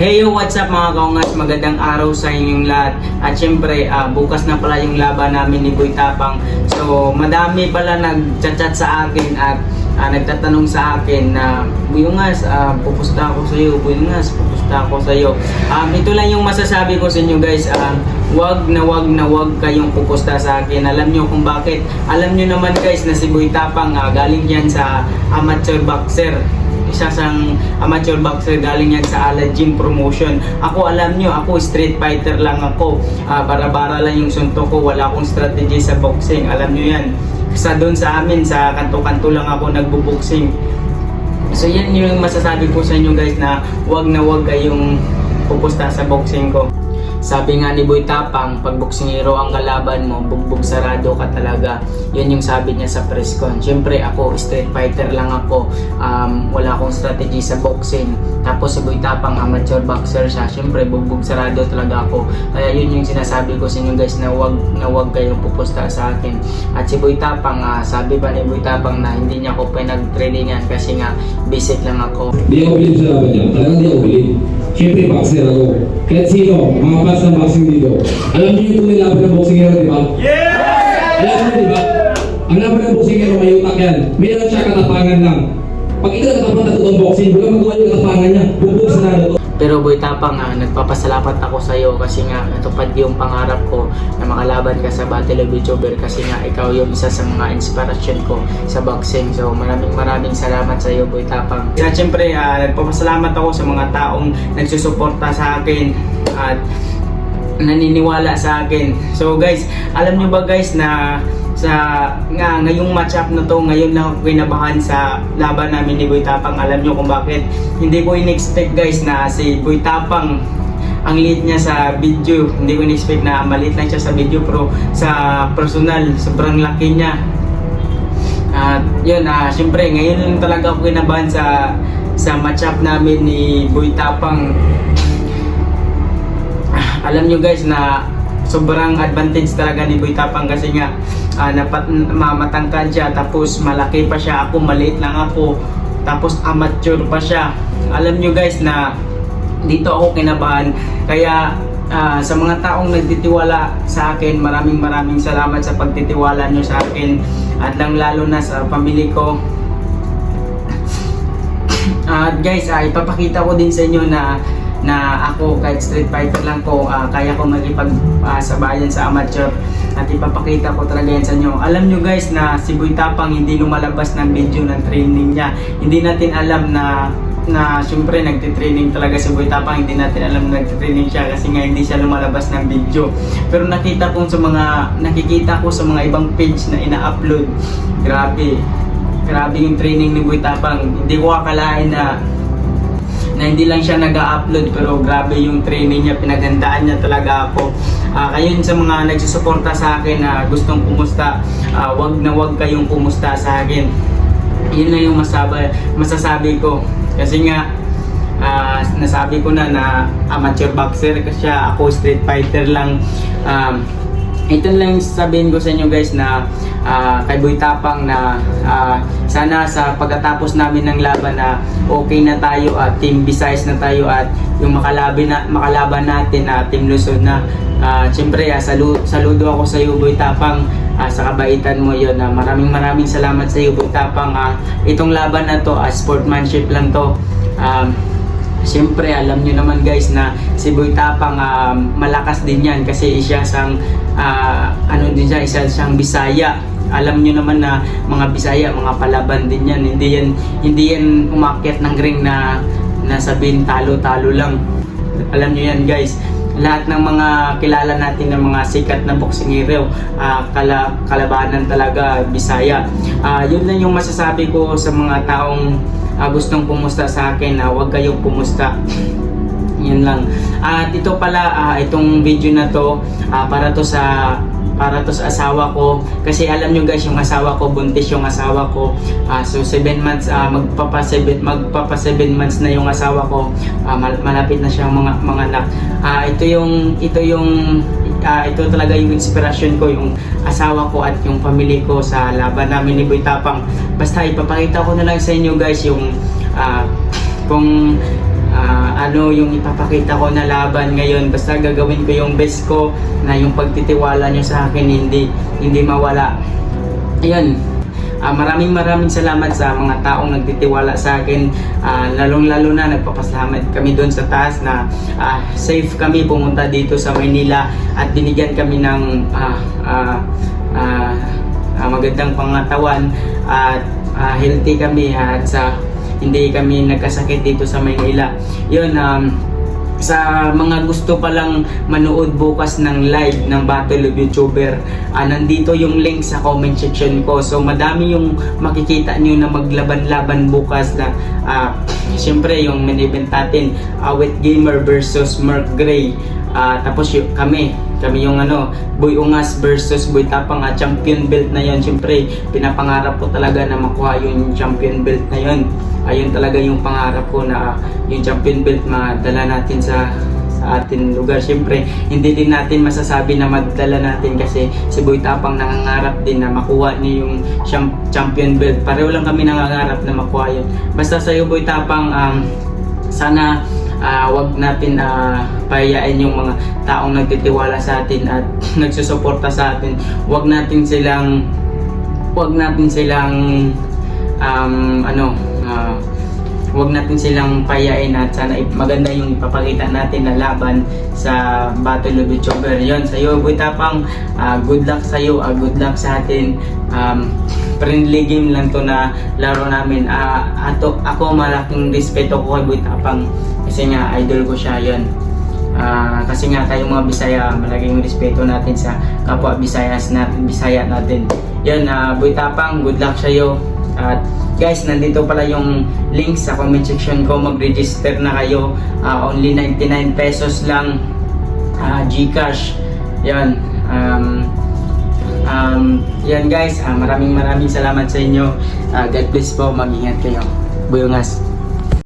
Hey yo, what's up mga kaungas? Magandang araw sa inyong lahat. At syempre, ah, bukas na pala yung laban namin ni Boy Tapang. So, madami pala nag-chat sa akin at ah, nagtatanong sa akin na Buyungas, uh, pupusta ako sa iyo. Buyungas, pupusta ako sa iyo. Um, ito lang yung masasabi ko sa inyo guys. Um, wag na wag na wag kayong pupusta sa akin. Alam nyo kung bakit. Alam nyo naman guys na si Boy Tapang ah, galing yan sa amateur boxer isa sang amateur boxer galing yan sa Ala Gym Promotion. Ako alam nyo, ako street fighter lang ako. Ah, bara-bara lang yung suntok ko, wala akong strategy sa boxing. Alam nyo yan. Sa doon sa amin, sa kanto-kanto lang ako nagbo-boxing. So yan yung masasabi ko sa inyo guys na wag na wag kayong pupusta sa boxing ko. Sabi nga ni Boy Tapang, pag boksingero ang kalaban mo, bugbog sarado ka talaga. Yun yung sabi niya sa press con. Siyempre ako, street fighter lang ako. Um, wala akong strategy sa boxing. Tapos si Boy Tapang, amateur boxer siya. Siyempre, bugbog sarado talaga ako. Kaya yun yung sinasabi ko sa inyo guys na wag, na wag kayong pupusta sa akin. At si Boy Tapang, ah, sabi ba ni Boy Tapang na hindi niya ako pinag-trainingan kasi nga basic lang ako. Di ako bilib sa laban niya. Talagang di ako bilib. Siyempre, boxer ako. Kahit sino, mga fans ng boxing dito. Alam niyo yung tunay laban ng boxing hero, di ba? Yeah! Alam niyo, di ba? Ang laban ng boxing hero, may utak yan. Lang siya katapangan lang. Pag ikaw nakatapat na totoong boxing, wala magawa yung katapangan niya. Bubog sa nado to. Pero Boy Tapang, ah, nagpapasalamat ako sa iyo kasi nga natupad yung pangarap ko na makalaban ka sa Battle of YouTuber kasi nga ikaw yung isa sa mga inspirasyon ko sa boxing. So maraming maraming salamat sa iyo Boy Tapang. At syempre, ah, nagpapasalamat ako sa mga taong nagsusuporta sa akin at naniniwala sa akin. So guys, alam nyo ba guys na sa nga ngayong match up na to ngayon lang ako kinabahan sa laban namin ni Boy Tapang. Alam nyo kung bakit? Hindi ko in-expect guys na si Boy Tapang ang liit niya sa video. Hindi ko in-expect na maliit lang siya sa video pero sa personal sobrang laki niya. At yun ah syempre ngayon lang talaga ako kinabahan sa sa match up namin ni Boy Tapang alam nyo guys na sobrang advantage talaga ni Boy Tapang kasi nga ah, napat, mamatangkad siya tapos malaki pa siya ako maliit lang ako tapos amateur pa siya. Alam nyo guys na dito ako kinabahan. Kaya ah, sa mga taong nagtitiwala sa akin maraming maraming salamat sa pagtitiwala nyo sa akin. At lang lalo na sa pamilya ko. At guys, ah, ipapakita ko din sa inyo na na ako kahit street fighter lang ko, ah, kaya ko magipag ah, sabayan sa amateur at ipapakita ko talaga yan sa inyo. Alam nyo guys na si Boy Tapang hindi lumalabas ng video ng training niya. Hindi natin alam na na syempre nagtitraining talaga si Boy Tapang hindi natin alam na nagtitraining siya kasi nga hindi siya lumalabas ng video pero nakita ko sa mga nakikita ko sa mga ibang page na ina-upload grabe grabe yung training ni Boy Tapang hindi ko akalain na na hindi lang siya nag-upload pero grabe yung training niya, pinagandaan niya talaga ako. Ah, kayo sa mga nagsusuporta sa akin na gustong kumusta, ah, wag na wag kayong kumusta sa akin. Yun lang yung masabi, masasabi ko. Kasi nga, ah, nasabi ko na na amateur boxer kasi ako street fighter lang. Um, ito lang sabihin ko sa inyo guys na ah, kay Boy Tapang na ah, sana sa pagkatapos namin ng laban na okay na tayo at team Visayas na tayo at yung makalaban na makalaban natin na team Luzon na Ah, Siyempre, ah, salu saludo ako sa iyo, Boy Tapang, ah, sa kabaitan mo yon. na maraming maraming salamat sa iyo, Boy Tapang. Ah, itong laban na to, ah, sportsmanship lang to. Um, Siyempre, alam nyo naman guys na si Boy Tapang ah, malakas din yan kasi siya sang ah, ano din siya, isa siyang Bisaya. Alam nyo naman na mga Bisaya, mga palaban din yan. Hindi yan, hindi yan umakyat ng ring na, na sabihin talo-talo lang. Alam nyo yan guys lahat ng mga kilala natin ng mga sikat na boksingero, ah, kala, kalabanan talaga Bisaya. Ah, yun lang yung masasabi ko sa mga taong ah, gustong pumusta sa akin na huwag kayong pumusta. Yun lang. At ito pala, ah, itong video na to, ah, para to sa para to sa asawa ko kasi alam nyo guys yung asawa ko buntis yung asawa ko Ah, so 7 months ah, magpapa 7 magpapa 7 months na yung asawa ko Ah, mal- malapit na siyang mga mga anak Ah, ito yung ito yung ah, ito talaga yung inspirasyon ko yung asawa ko at yung family ko sa laban namin ni Boy Tapang basta ipapakita ko na lang sa inyo guys yung ah, kung ah, ano yung ipapakita ko na laban ngayon. Basta gagawin ko yung best ko na yung pagtitiwala nyo sa akin hindi hindi mawala. Ayun, Ah, maraming maraming salamat sa mga taong nagtitiwala sa akin. Ah, lalong-lalo na nagpapasalamat kami doon sa taas na ah, safe kami pumunta dito sa Manila at binigyan kami ng ah, ah, ah, ah, magandang pangatawan at ah, healthy kami at sa hindi kami nagkasakit dito sa Manila. Yun, um, sa mga gusto palang manood bukas ng live ng Battle of YouTuber, ah, nandito yung link sa comment section ko. So madami yung makikita nyo na maglaban-laban bukas na ah, Siyempre yung main event natin, Awit Gamer versus Mark Gray. Ah, tapos yung, kami, kami yung ano, Boy Ungas versus Boy Tapang at champion belt na yon. Siyempre, pinapangarap ko talaga na makuha yung champion belt na yon. Ayun talaga yung pangarap ko na yung champion belt madala natin sa sa ating lugar. Siyempre, hindi din natin masasabi na magdala natin kasi si Boy Tapang nangangarap din na makuha niya yung champ- champion belt. Pareho lang kami nangangarap na makuha yun. Basta sa'yo Boy Tapang, um, sana ah, wag natin ah, pahiyain yung mga taong nagtitiwala sa atin at nagsusuporta sa atin. Wag natin silang wag natin silang um, ano ah, wag natin silang payain at sana maganda yung ipapakita natin na laban sa Battle of Youtuber. Yun, sa iyo, Boy Tapang, ah, good luck sa iyo, ah, good luck sa atin. Um, friendly game lang to na laro namin. Ah, ato, ako malaking respeto ko kay Boy Tapang kasi nga idol ko siya yun. Ah, kasi nga tayong mga Bisaya, malaking respeto natin sa kapwa Bisayas natin, Bisaya natin. Yan, ah, Boy Tapang, good luck sa iyo. At guys, nandito pala yung link sa comment section ko. Mag-register na kayo. Ah, only 99 pesos lang. Ah, Gcash. Yan. Um, um, yan guys, ah, maraming maraming salamat sa inyo. Ah, God bless po. Mag-ingat kayo. Buyungas.